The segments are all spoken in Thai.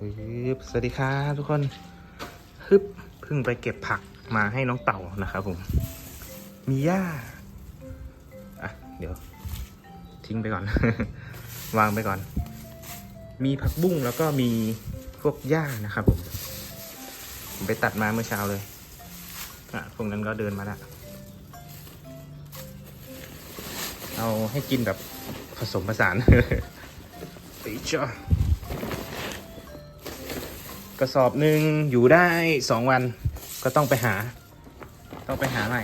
ฮึบสวัสดีครับทุกคนฮึบเพิ่งไปเก็บผักมาให้น้องเต่านะครับผม มีหญ้า อะ เดี๋ยว ทิ้งไปก่อน วางไปก่อน มีผักบุ้งแล้วก็มีพวกหญ้านะครับผม ผมไปตัดมาเมื่อเช้าเลย อะ พวกนั้นก็เดินมาแล้วเอาให้กินแบบผสมผสาน ติจ้า กระสอบหนึ่งอยู่ได้สองวันก็ต้องไปหา ต้องไปหาใหม่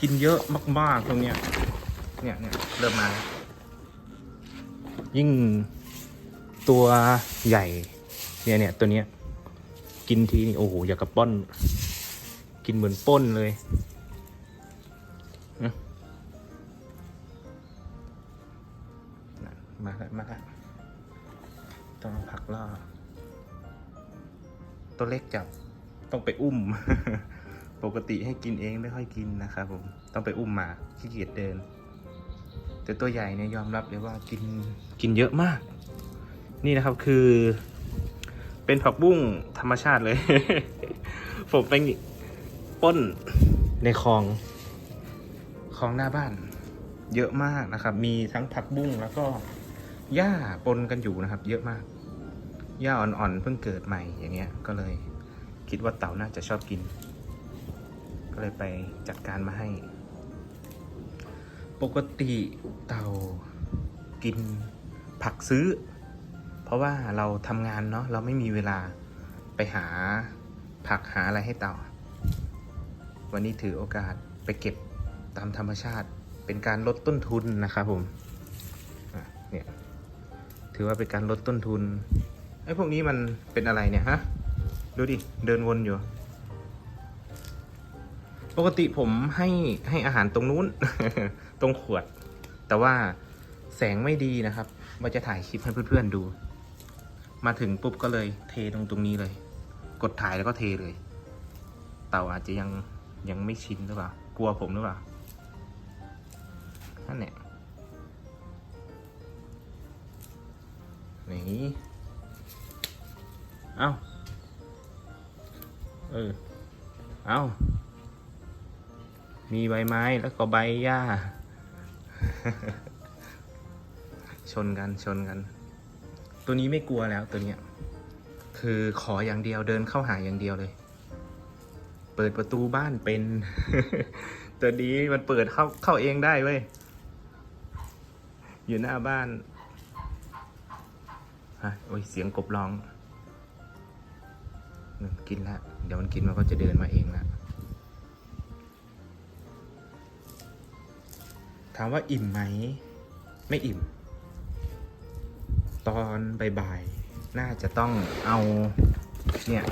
กินเยอะมากๆตรงเนี้ยเนี่ยเนี่ยเริ่มมา ยิ่งตัวใหญ่เนี่ยเนี่ยตัวเนี้ยกินทีนี่โอ้โหอยากกระป้อน กินเหมือนป้นเลยนะมาแล้วมาแล้วต้องเอาผักล่อ ตัวเล็กจับต้องไปอุ้ม ปกติให้กินเองไม่ค่อยกินนะครับผมต้องไปอุ้มมาขี้เกียจเดิน แต่ตัวใหญ่เนี่ยยอมรับเลยว่ากินกินเยอะมาก นี่นะครับคือ เป็นผักบุ้งธรรมชาติเลย ผมไปป้นในคลองคลองหน้าบ้าน เยอะมากนะครับ มีทั้งผักบุ้งแล้วก็หญ้าปนกันอยู่นะครับ เยอะมาก หญ้าอ่อนๆเพิ่งเกิดใหม่อย่างเงี้ยก็เลยคิดว่าเต่าน่าจะชอบกิน ก็เลยไปจัดการมาให้ ปกติเต่ากินผักซื้อ เพราะว่าเราทำงานเนาะเราไม่มีเวลาไปหาผักหาอะไรให้เต่า วันนี้ถือโอกาสไปเก็บตามธรรมชาติเป็นการลดต้นทุนนะครับผมเนี่ยถือว่าเป็นการลดต้นทุน ไอ้พวกนี้มันเป็นอะไรเนี่ยฮะ ดูดิ เดินวนอยู่ ปกติผมให้ให้อาหารตรงนู้น ตรงขวด แต่ว่าแสงไม่ดีนะครับว่าจะถ่ายคลิปให้เพื่อนๆดู มาถึงปุ๊บก็เลยเทตรงตรงนี้เลย กดถ่ายแล้วก็เทเลย เต่าอาจจะยังยังไม่ชินหรือเปล่า กลัวผมหรือเปล่า นั่นแหละนี่ เอาเออ เอามีใบไม้แล้วก็ใบหญ้า ชนกันชนกัน ตัวนี้ไม่กลัวแล้วตัวเนี้ย คือขออย่างเดียวเดินเข้าหาอย่างเดียวเลย เปิดประตูบ้านเป็น ตัวนี้มันเปิดเข้าเข้าเองได้เว้ย อยู่หน้าบ้านฮะโอ้ยเสียงกบร้อง อืมกินแล้วเดี๋ยวมันกินมันก็จะเดินมาเองละถามว่าอิ่มไหม ไม่อิ่ม ตอนบ่ายๆน่าจะต้องเอาเนี่ย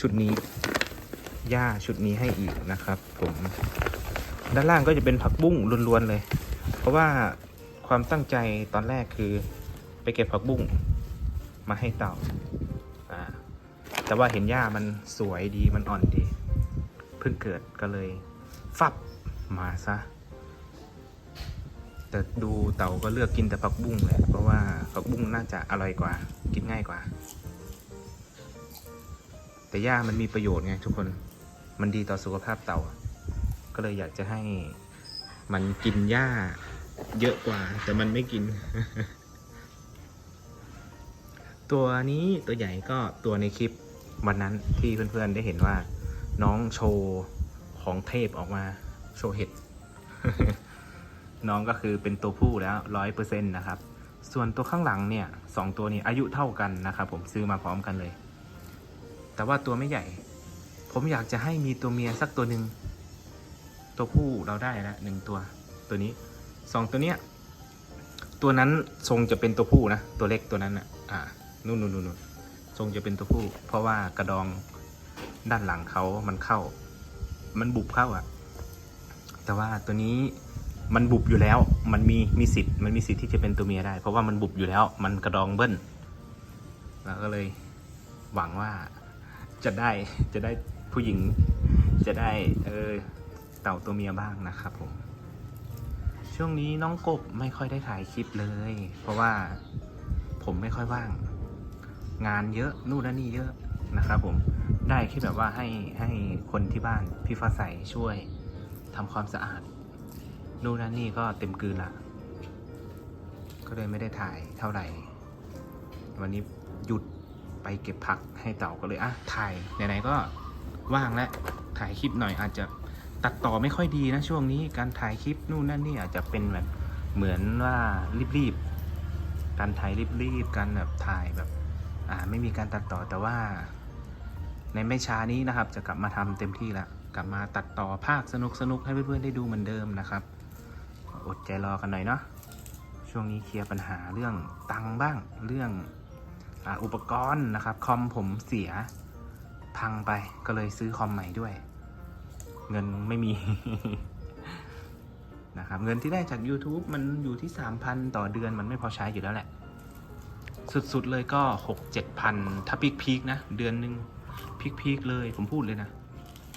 ชุดนี้หญ้าชุดนี้ให้อีกนะครับผมด้านล่างก็จะเป็นผักบุ้งล้วนๆเลย เพราะว่าความตั้งใจตอนแรกคือไปเก็บผักบุ้งมาให้เต่า แต่ว่าเห็นหญ้ามันสวยดีมันอ่อนดี เพิ่งเกิดก็เลย ฟับมาซะ แต่ดูเต่าก็เลือกกินแต่ผักบุ้งแหละเพราะว่าผักบุ้งน่าจะอร่อยกว่า กินง่ายกว่า แต่หญ้ามันมีประโยชน์ไงทุกคนมันดีต่อสุขภาพเต่า ก็เลยอยากจะให้มันกินหญ้าเยอะกว่า แต่มันไม่กิน ตัวนี้ตัวใหญ่ก็ตัวในคลิป วันนั้นที่เพื่อนๆได้เห็นว่า น้องโชว์ของเทพออกมาโชว์เห็ด น้องก็คือเป็นตัวผู้แล้วร้อยเปอร์เซ็นต์นะครับ ส่วนตัวข้างหลังเนี่ยสองตัวนี้อายุเท่ากันนะครับผมซื้อมาพร้อมกันเลย แต่ว่าตัวไม่ใหญ่ ผมอยากจะให้มีตัวเมียสักตัวหนึ่งตัวผู้เราได้แล้วหนึ่งตัวตัวนี้สองตัวเนี้ยตัวนั้นทรงจะเป็นตัวผู้นะ ตัวเล็กตัวนั้นอะอ่านู่นนู่นนู่น ทรงจะเป็นตัวผู้ เพราะว่ากระดองด้านหลังเขามันเข้า มันบุบเข้าอะ แต่ว่าตัวนี้มันบุบอยู่แล้ว มันมีมีสิทธิ์ มันมีสิทธิ์ที่จะเป็นตัวเมียได้ เพราะว่ามันบุบอยู่แล้ว มันกระดองเบิ้ลเราก็เลยหวังว่าจะได้จะได้ผู้หญิง จะได้เออเต่าตัวเมียบ้างนะครับผม ช่วงนี้น้องกบไม่ค่อยได้ถ่ายคลิปเลย เพราะว่าผมไม่ค่อยว่าง งานเยอะนู่นนั่นนี่เยอะนะครับผมได้แค่แบบว่าให้ให้คนที่บ้านพี่ฟ้าใสช่วยทำความสะอาดนู่นนั่นนี่ก็เต็มกืนละก็เลยไม่ได้ถ่ายเท่าไหร่ วันนี้หยุดไปเก็บผักให้เต่าก็เลยอะถ่ายไหนๆก็ว่างแล้วถ่ายคลิปหน่อยอาจจะตัดต่อไม่ค่อยดีนะช่วงนี้การถ่ายคลิปนู่นนั่นนี่อาจจะเป็นแบบเหมือนว่ารีบๆการถ่ายรีบๆการแบบถ่ายแบบ อ่าไม่มีการตัดต่อแต่ว่า ในไม่ช้านี้นะครับ จะกลับมาทำเต็มที่ละกลับมาตัดต่อภาคสนุกๆให้เพื่อนๆได้ดูเหมือนเดิมนะครับ อดใจรอกันหน่อยเนาะช่วงนี้เคลียร์ปัญหาเรื่องตังบ้างเรื่องออุปกรณ์นะครับคอมผมเสียพังไปก็เลยซื้อคอมใหม่ด้วย เงินไม่มีนะครับเงินที่ได้จาก YouTube มันอยู่ที่ 3,000 ต่อเดือนมันไม่พอใช้อยู่แล้วแหละ สุดๆเลยก็6 7พันถ้าพีคๆนะ เดือนหนึ่งพีคๆเลยผมพูดเลยนะ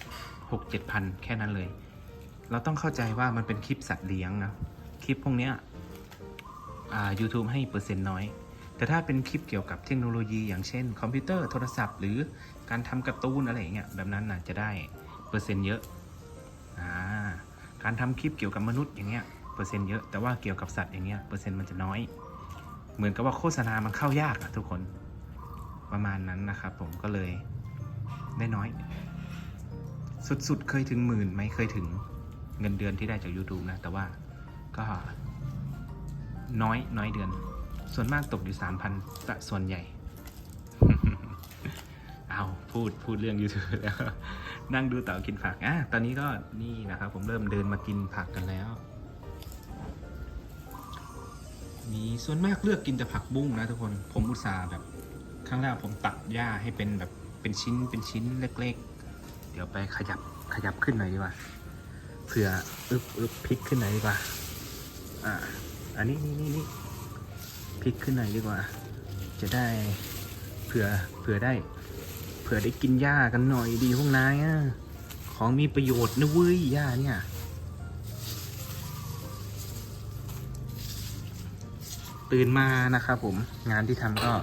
6 7พันแค่นั้นเลย เราต้องเข้าใจว่ามันเป็นคลิปสัตว์เลี้ยงนะ คลิปพวกเนี้ยอ่า YouTube ให้เปอร์เซ็นต์น้อย แต่ถ้าเป็นคลิปเกี่ยวกับเทคโนโลยี อย่างเช่น คอมพิวเตอร์โทรศัพท์ หรือการทำการ์ตูนอะไรอย่างเงี้ยแบบนั้นนะจะได้เปอร์เซ็นต์เยอะอ่าการทำคลิปเกี่ยวกับมนุษย์อย่างเงี้ยเปอร์เซ็นต์เยอะแต่ว่าเกี่ยวกับสัตว์อย่างเงี้ยเปอร์เซ็นต์มันจะน้อย เหมือนกับว่าโฆษณามันเข้ายากอะทุกคนประมาณนั้นนะครับผมก็เลยได้น้อย สุดๆ เคยถึงหมื่นไหมเคยถึงเงินเดือนที่ได้จาก YouTube นะ แต่ว่าก็น้อยน้อยเดือน ส่วนมากตกอยู่สามพันะส่วนใหญ่ เอาพูดพูดเรื่อง YouTube แล้ว นั่งดูเต่ากินผักอะตอนนี้ก็นี่นะครับผมเริ่มเดินมากินผักกันแล้ว มีส่วนมากเลือกกินแต่ผักบุ้งนะทุกคนผมอุตส่าห์แบบข้างแรกผมตัดหญ้าให้เป็นแบบเป็นชิ้นเป็นชิ้นเล็ก ๆ เดี๋ยวไปขยับขยับขึ้นหน่อยดีกว่าเผื่ออึบอึบพลิกขึ้นหน่อยดีกว่าอ่าอันนี้นี่นี่นี่พลิกขึ้นหน่อยดีกว่า จะได้เผื่อเผื่อได้เผื่อได้กินหญ้ากันหน่อยดีพวกนายอะของมีประโยชน์นะเว้ยหญ้าเนี่ย ตื่นมานะครับผมงานที่ทำก็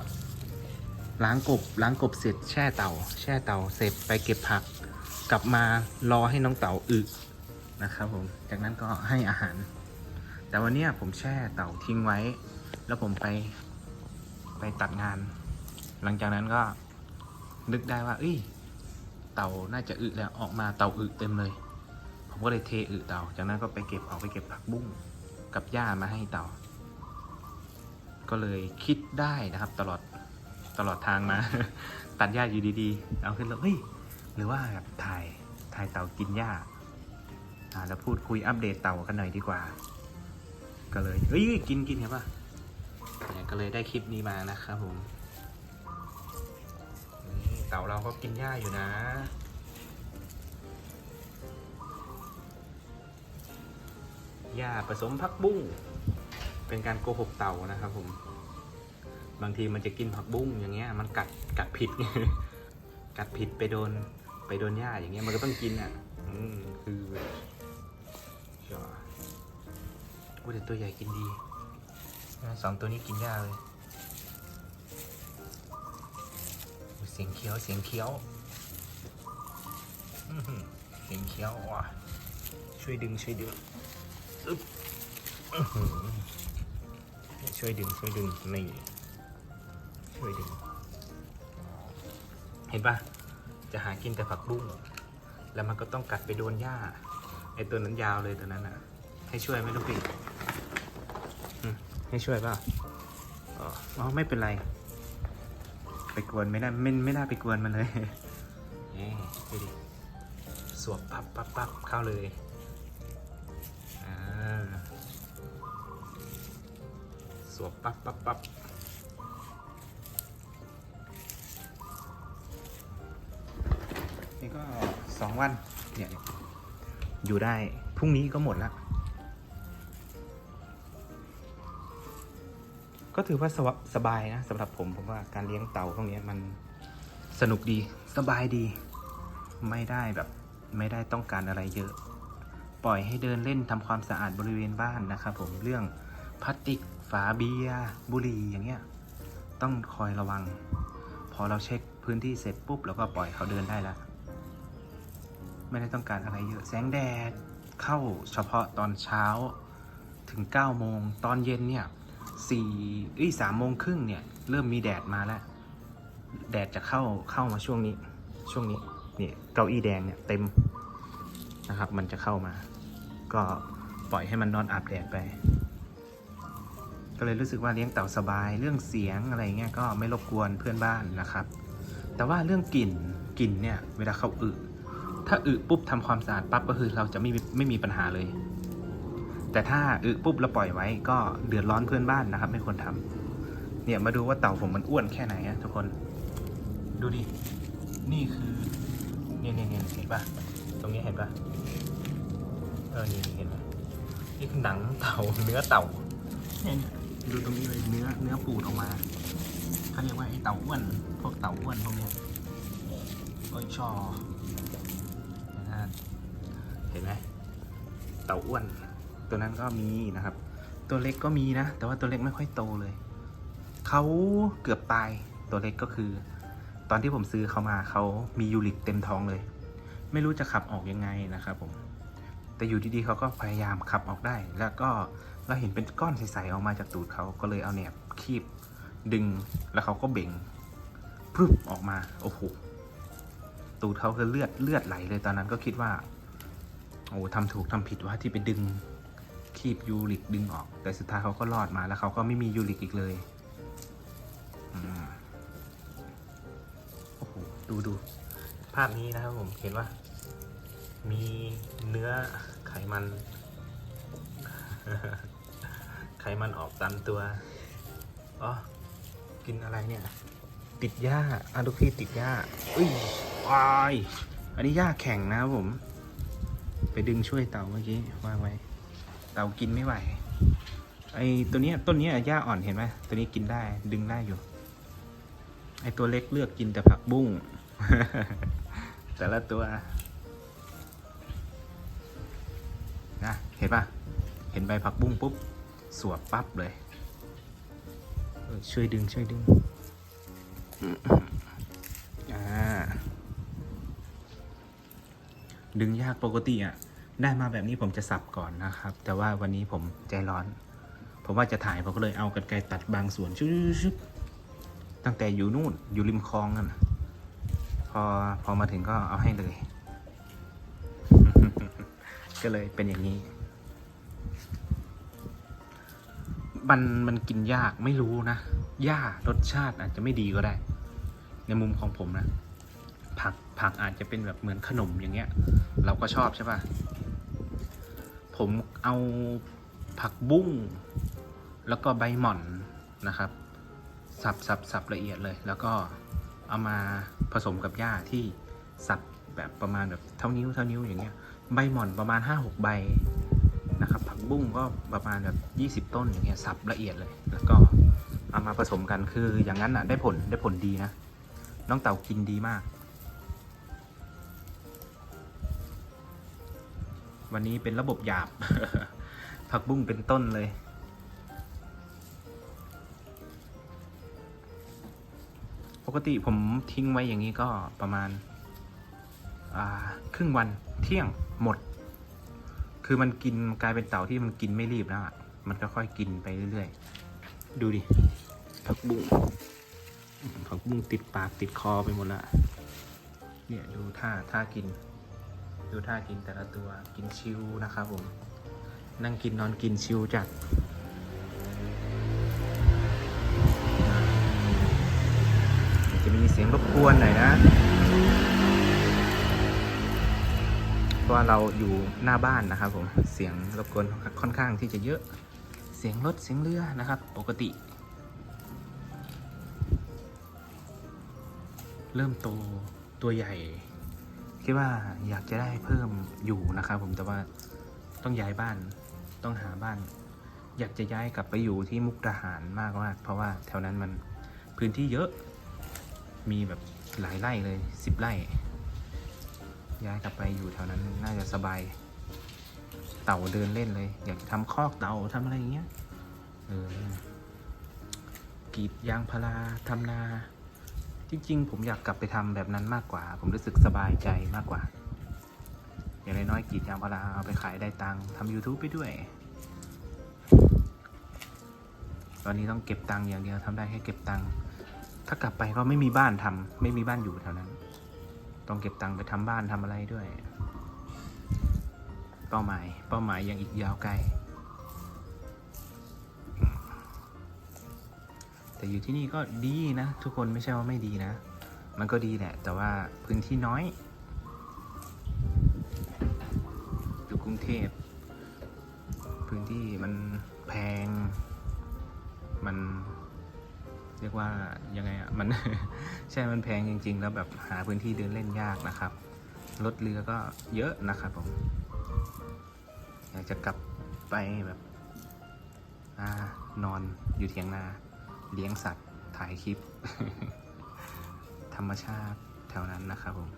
ล้างกบล้างกบเสร็จแช่เต่าแช่เต่าเสร็จไปเก็บผัก กลับมารอให้น้องเต่าอึนะครับผมจากนั้นก็ให้อาหาร แต่วันนี้ผมแช่เต่าทิ้งไว้ แล้วผมไปไปตัดงาน หลังจากนั้นก็นึกได้ว่า เอ้ย เต่าน่าจะอึแล้วออกมาเต่าอึเต็มเลย ผมก็เลยเทอึเต่าจากนั้นก็ไปเก็บเอาไปเก็บผักบุ้งกับหญ้ามาให้เต่า ก็เลยคิดได้นะครับตลอดตลอดทางมา ตัดหญ้าอยู่ดีๆ เอาขึ้นแล้วเฮ้ยหรือว่าแบบถ่ายถ่ายเต่ากินหญ้าแล้วพูดคุยอัปเดตเต่ากันหน่อยดีกว่า ก็เลยเฮ้ยกินกินเห็นปะเนี่ยก็เลยได้คลิปนี้มานะครับผมเต่าเราก็กินหญ้าอยู่นะหญ้าผสมผักบุ้ง เป็นการโกหกเต่านะครับผม บางทีมันจะกินผักบุ้งอย่างเงี้ย มันกัดกัดผิด กัดผิดไปโดนไปโดนหญ้าอย่างเงี้ยมันก็ต้องกินอะ อืมคือชอโอ้แต่ตัวใหญ่กินดีสองตัวนี้กินยาเลย เสียงเคี้ยวเสียงเคี้ยวเสียงเคี้ยวว่ะช่วยดึงช่วยดึงอึ๊บอื้อหือ ช่วยดึงช่วยดึงนี่ช่วยดึง เห็นปะจะหากินแต่ผักบุ้งแล้วมันก็ต้องกัดไปโดนหญ้าไอตัวนั้นยาวเลยตัวนั้นอะ ให้ช่วยไหมลูกพี่ให้ช่วยปล่าอ๋อไม่เป็นไร ไปกวนไม่ได้ไม่ไม่น่าไปกวนมันเลยนี่ดูดิสวบปับปับปับเข้าเลย สวปับปับปับนี่ก็สองวันเนี่ยอยู่ได้ พรุ่งนี้ก็หมดแล้ว ก็ถือว่าสวสบายนะสำหรับผมผมว่าการเลี้ยงเต่าพวกนี้มันสนุกดีสบายดี ไม่ได้แบบไม่ได้ต้องการอะไรเยอะ ปล่อยให้เดินเล่นทำความสะอาดบริเวณบ้านนะครับผมเรื่องพลาสติก ฝาเบียร์บุหรี่อย่างเงี้ยต้องคอยระวัง พอเราเช็คพื้นที่เสร็จปุ๊บเราก็ปล่อยเขาเดินได้แล้วไม่ได้ต้องการอะไรเยอะแสงแดดเข้าเฉพาะตอนเช้าถึง9โมงตอนเย็นเนี่ย4เอ้ยสามโมงครึ่งเนี่ย เริ่มมีแดดมาแล้ว แดดจะเข้าเข้ามาช่วงนี้ ช่วงนี้นี่เก้าอี้แดงเนี่ยเต็มนะครับ มันจะเข้ามา ก็ปล่อยให้มันนอนอาบแดดไป ก็เลยรู้สึกว่าเลี้ยงเต่าสบาย เรื่องเสียงอะไรเงี้ยก็ไม่รบกวนเพื่อนบ้านนะครับ แต่ว่าเรื่องกลิ่นกลิ่นเนี่ยเวลาเขาอึถ้าอึปุ๊บทำความสะอาดปั๊บก็คือเราจะไม่มีไม่มีปัญหาเลย แต่ถ้าอึปุ๊บแล้วปล่อยไว้ก็เดือดร้อนเพื่อนบ้านนะครับ ไม่ควรทำเนี่ยมาดูว่าเต่าผมมันอ้วนแค่ไหนอะทุกคน ดูดิ นี่คือเนี่ยเนี่ยเนี่ยเห็นปะตรงนี้เห็นปะเออนี่เห็นไหมนี่คือหนังเต่าเนื้อเต่าเนี่ยเนี่ย ดูตรงนี้เลยเนื้อเนื้อปูดออกมาเขาเรียกว่าไอ้เต่าอ้วนพวกเต่าอ้วนพวกเนี้ยโอ้ยชอนะเห็นไหมเต่าอ้วน ตัวนั้นก็มีนะครับ ตัวเล็กก็มีนะ แต่ว่าตัวเล็กไม่ค่อยโตเลย เขาเกือบตายตัวเล็กก็คือ ตอนที่ผมซื้อเขามาเขามียูริกเต็มท้องเลย ไม่รู้จะขับออกยังไงนะครับผมแต่อยู่ดีๆเขาก็พยายามขับออกได้ แล้วก็ เราเห็นเป็นก้อนใสๆออกมาจากตูดเขาก็เลยเอาแหนบคีบดึงแล้วเขาก็เบ่งพรึบออกมาโอ้โหตูดเขาคือเลือดเลือดไหลเลยตอนนั้นก็คิดว่า โอ้ทำถูกทำผิดว่าที่ไปดึงคีบยูริกดึงออก แต่สุดท้ายเขาก็รอดมาแล้วเขาก็ไม่มียูริกอีกเลยอโอ้โหดูดูภาพนี้นะครับผมเห็นว่า มีเนื้อไขมัน ไขมันออกตามตัวอ๋อกินอะไรเนี่ย ติดหญ้าอะลูกพี่ติดหญ้าอุ้ยวายอันนี้หญ้าแข็งนะครับผม ไปดึงช่วยเต่าเมื่อกี้ว่าไว้ เต่ากินไม่ไหวไอตัวนี้ต้นนี้หญ้าอ่อนเห็นไหมตัวนี้กินได้ดึงได้อยู่ ไอตัวเล็กเลือกกินแต่ผักบุ้ง แต่ละตัวนะเห็นปะเห็นใบผักบุ้งปุ๊บ สวบปั๊บเลยช่วยดึงช่วยดึงอ่าดึงยากปกติอะ ได้มาแบบนี้ผมจะสับก่อนนะครับ แต่ว่าวันนี้ผมใจร้อน ผมว่าจะถ่ายผมก็เลยเอากันไกรตัดบางส่วนชุบๆตั้งแต่อยู่นู่นอยู่ริมคลองนั่นพอพอมาถึงก็เอาให้เลย ก็เลยเป็นอย่างนี้ มันมันกินยากไม่รู้นะหญ้ารสชาติอาจจะไม่ดีก็ได้ ในมุมของผมนะ ผักผักอาจจะเป็นแบบเหมือนขนมอย่างเงี้ย เราก็ชอบใช่ป่ะ ผมเอาผักบุ้ง แล้วก็ใบหม่อนนะครับ สับสับสับละเอียดเลย แล้วก็เอามาผสมกับหญ้าที่สับแบบประมาณแบบเท่านิ้วเท่านิ้วอย่างเงี้ย ใบหม่อนประมาณ5-6ใบนะครับ บุ้งก็ประมาณแบบ 20 ต้นอย่างเงี้ยสับละเอียดเลย แล้วก็เอามาผสมกันคืออย่างนั้นอะได้ผลได้ผลดีนะ น้องเต่ากินดีมาก วันนี้เป็นระบบหยาบ ผักบุ้งเป็นต้นเลยปกติผมทิ้งไว้อย่างนี้ก็ประมาณาครึ่งวันเที่ยงหมด คือมันกินกลายเป็นเต่าที่มันกินไม่รีบแล้วอะ มันก็ค่อยกินไปเรื่อยๆ ดูดิ ผักบุ้งอืมผักบุ้งติดปากติดคอไปหมดละ เนี่ยดูท่าท่ากิน ดูท่ากินแต่ละตัว กินชิวนะครับผม นั่งกินนอนกินชิวจัดจะมีเสียงรบกวนหน่อยนะ ราะว่าเราอยู่หน้าบ้านนะครับผมเสียงรบกวนค่อนข้างที่จะเยอะเสียงรถเสียงเรือนะครับ ปกติ เริ่มโตตัวใหญ่ คิดว่าอยากจะได้เพิ่มอยู่นะครับผมแต่ว่าต้องย้ายบ้านต้องหาบ้าน อยากจะย้ายกลับไปอยู่ที่มุกดาหารมากมากเพราะว่าแถวนั้นมันพื้นที่เยอะมีแบบหลายไร่เลยสิบไร่ ย้ายกลับไปอยู่แถวนั้นน่าจะสบาย เต่าเดินเล่นเลย อยากจะทำคอกเต่าทำอะไรอย่างเงี้ยเออกรีดยางพาราทำนา จริง ๆ ผมอยากกลับไปทำแบบนั้นมากกว่า ผมรู้สึกสบายใจมากกว่า อย่างน้อยๆกรีดยางพาราเอาไปขายได้ตังค์ทำ YouTube ไปด้วย ตอนนี้ต้องเก็บตังค์อย่างเดียวทำได้แค่เก็บตังค์ถ้ากลับไปก็ไม่มีบ้านทำไม่มีบ้านอยู่แถวนั้น ต้องเก็บตังค์ไปทำบ้านทำอะไรด้วย เป้าหมาย เป้าหมายยังอีกยาวไกล แต่อยู่ที่นี่ก็ดีนะ ทุกคนไม่ใช่ว่าไม่ดีนะ มันก็ดีแหละ แต่ว่าพื้นที่น้อย ใช่มันแพงจริง ๆ แล้วแบบหาพื้นที่เดินเล่นยากนะครับ รถเรือก็เยอะนะครับผม อยากจะกลับไปแบบอนอนอยู่เทียงนาเลี้ยงสัตว์ถ่ายคลิป ธรรมชาติแถวนั้นนะครับผม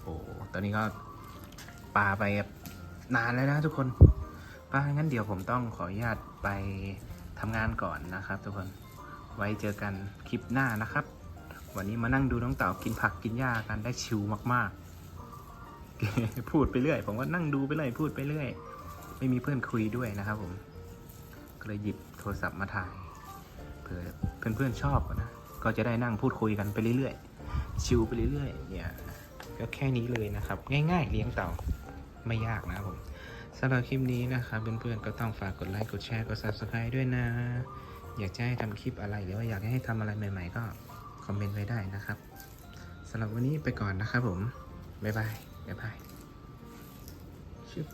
โอ้ตอนนี้ก็ปาไปนานแล้วนะทุกคนป้างั้นเดี๋ยวผมต้องขออนุญาตไปทำงานก่อนนะครับทุกคน ไว้เจอกันคลิปหน้านะครับ วันนี้มานั่งดูน้องเต่ากินผักกินหญ้ากันได้ชิลมากๆ พูดไปเรื่อย ผมก็นั่งดูไปเรื่อยพูดไปเรื่อย ไม่มีเพื่อนคุยด้วยนะครับผม ก็เลยหยิบโทรศัพท์มาถ่ายเผื่อเพื่อนๆชอบนะ ก็จะได้นั่งพูดคุยกันไปเรื่อยๆ ชิลไปเรื่อยๆ เนี่ย ก็แค่นี้เลยนะครับ ง่ายๆ เลี้ยงเต่าไม่ยากนะครับผมสำหรับคลิปนี้นะครับเพื่อนๆก็ต้องฝากกดไลค์กดแชร์กด subscribe ด้วยนะ อยากจะให้ทำคลิปอะไรหรือว่าอยากให้ทำอะไรใหม่ ๆ ก็ คอมเมนต์ไว้ได้นะครับสำหรับวันนี้ไปก่อนนะครับผม บ๊ายบาย บ๊ายบายชึบ